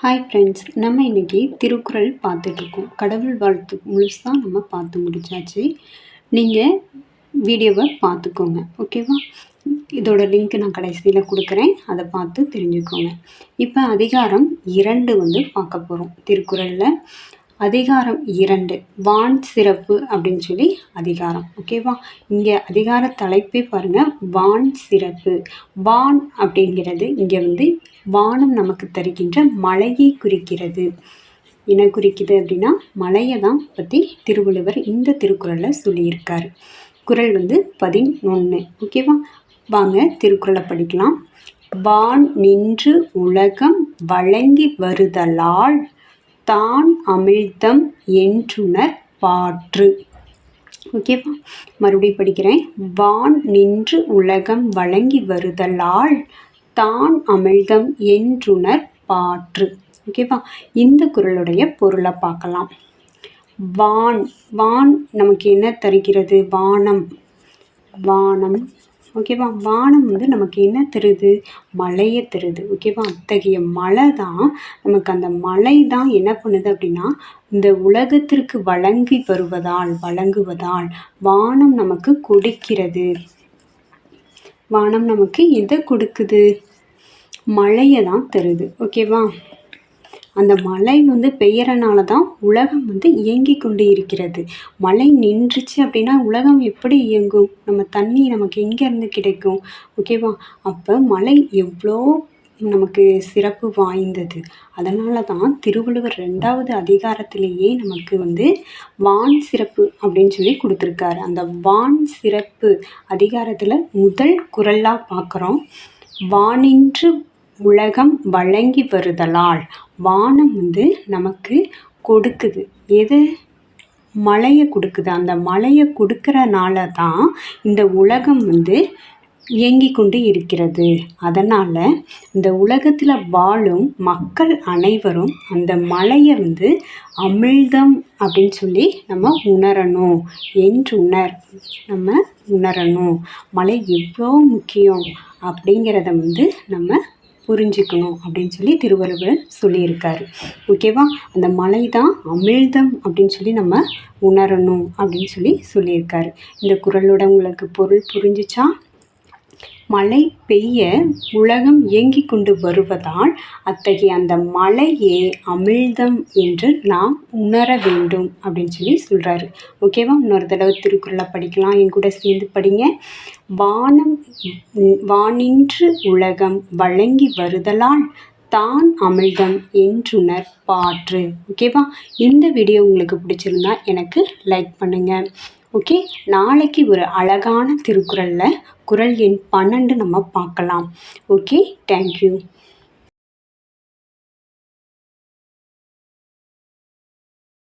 Hi friends நம்ம இன்றைக்கி திருக்குறள் பார்த்துட்ருக்கோம். கடவுள் வாழ்த்து முழுசாக நம்ம பார்த்து முடிச்சாச்சு. நீங்கள் வீடியோவை பார்த்துக்கோங்க ஓகேவா இதோட லிங்க் நான் கடைசியில் கொடுக்குறேன். அதை பார்த்து தெரிஞ்சுக்கோங்க. இப்போ அதிகாரம் இரண்டு வந்து பார்க்க போகிறோம் திருக்குறளில். அதிகாரம் இரண்டு. வான் சிறப்பு அப்படின்னு சொல்லி அதிகாரம். ஓகேவா இங்கே அதிகார தலைப்பே பாருங்கள் வான் சிறப்பு. வான் அப்படிங்கிறது இங்கே வந்து வானம் நமக்கு தருகின்ற மழையை குறிக்கிறது. என்ன குறிக்குது அப்படின்னா மழையை தான் பற்றி திருவள்ளுவர் இந்த திருக்குறளில் சொல்லியிருக்கார். குரல் வந்து பதினொன்று ஓகேவா வாங்க திருக்குறளை படிக்கலாம். வான் நின்று உலகம் வழங்கி வருதலால் தான் அமிழ்தம் என்றுணர் பாற்று. ஓகேவா? மறுபடியும் படிக்கிறேன். வான் நின்று உலகம் வழங்கி வருதலால் தான் அமிழ்தம் என்றுணர் பாற்று. ஓகேவா? இந்த குரலுடைய பொருளை பார்க்கலாம். வான். வான் நமக்கு என்ன தருகிறது? வானம். வானம். ஓகேவா வானம் வந்து நமக்கு என்ன தருது? மழையை தருது. ஓகேவா அத்தகைய மழை தான் நமக்கு அந்த மழை தான் என்ன பண்ணுது அப்படின்னா இந்த உலகத்திற்கு வழங்கி வருவதால் வழங்குவதால் வானம் நமக்கு கொடுக்கிறது. வானம் நமக்கு எதை கொடுக்குது? மழையை தான் தருது. ஓகேவா அந்த மழை வந்து பெய்யறனால தான் உலகம் வந்து இயங்கி கொண்டு இருக்கிறது. மழை நின்றுச்சு அப்படின்னா உலகம் எப்படி இயங்கும்? நம்ம தண்ணி நமக்கு எங்கேருந்து கிடைக்கும்? ஓகேவா அப்போ மழை எவ்வளோ நமக்கு சிறப்பு வாய்ந்தது. அதனால தான் திருவள்ளுவர் ரெண்டாவது அதிகாரத்திலேயே நமக்கு வந்து வான் சிறப்பு அப்படின்னு சொல்லி கொடுத்துருக்காரு. அந்த வான் சிறப்பு அதிகாரத்தில் முதல் குரலாக பார்க்குறோம் வானின்று உலகம் வழங்கி வருதலால் வானம் வந்து நமக்கு கொடுக்குது. எது? மழையை கொடுக்குது. அந்த மழையை கொடுக்கறனால தான் இந்த உலகம் வந்து இயங்கி கொண்டு இருக்கிறது. அதனால் இந்த உலகத்தில் வாழும் மக்கள் அனைவரும் அந்த மலையை வந்து அமிழ்தம் அப்படின்னு சொல்லி நம்ம உணரணும். என்று உணர் நம்ம உணரணும். மலை எவ்வளோ முக்கியம் அப்படிங்கிறத வந்து நம்ம புரிஞ்சுக்கணும் அப்படின்னு சொல்லி திருவள்ளுவர் சொல்லியிருக்காரு. ஓகேவா அந்த மலை தான் அமிழ்தம் அப்படின்னு சொல்லி நம்ம உணரணும் அப்படின்னு சொல்லி சொல்லியிருக்காரு. இந்த குரலோட உங்களுக்கு பொருள் புரிஞ்சிச்சா? மழை பெய்ய உலகம் இயங்கிக் கொண்டு வருவதால் அத்தகைய அந்த மழையே அமிழ்தம் என்று நாம் உணர வேண்டும் அப்படின்னு சொல்லி சொல்கிறாரு ஓகேவா இன்னொரு தடவை திருக்குறளை படிக்கலாம். என் கூட சேர்ந்து படிங்க. வானம் வானின்று உலகம் வழங்கி வருதலால் தான் அமிழ்தம் என்றுணர் பாற்று. ஓகேவா இந்த வீடியோ உங்களுக்கு பிடிச்சிருந்தா எனக்கு லைக் பண்ணுங்கள் ஓகே நாளைக்கு ஒரு அழகான திருக்குறளில் குரல் எண் பன்னெண்டு நம்ம பார்க்கலாம். Okay thank you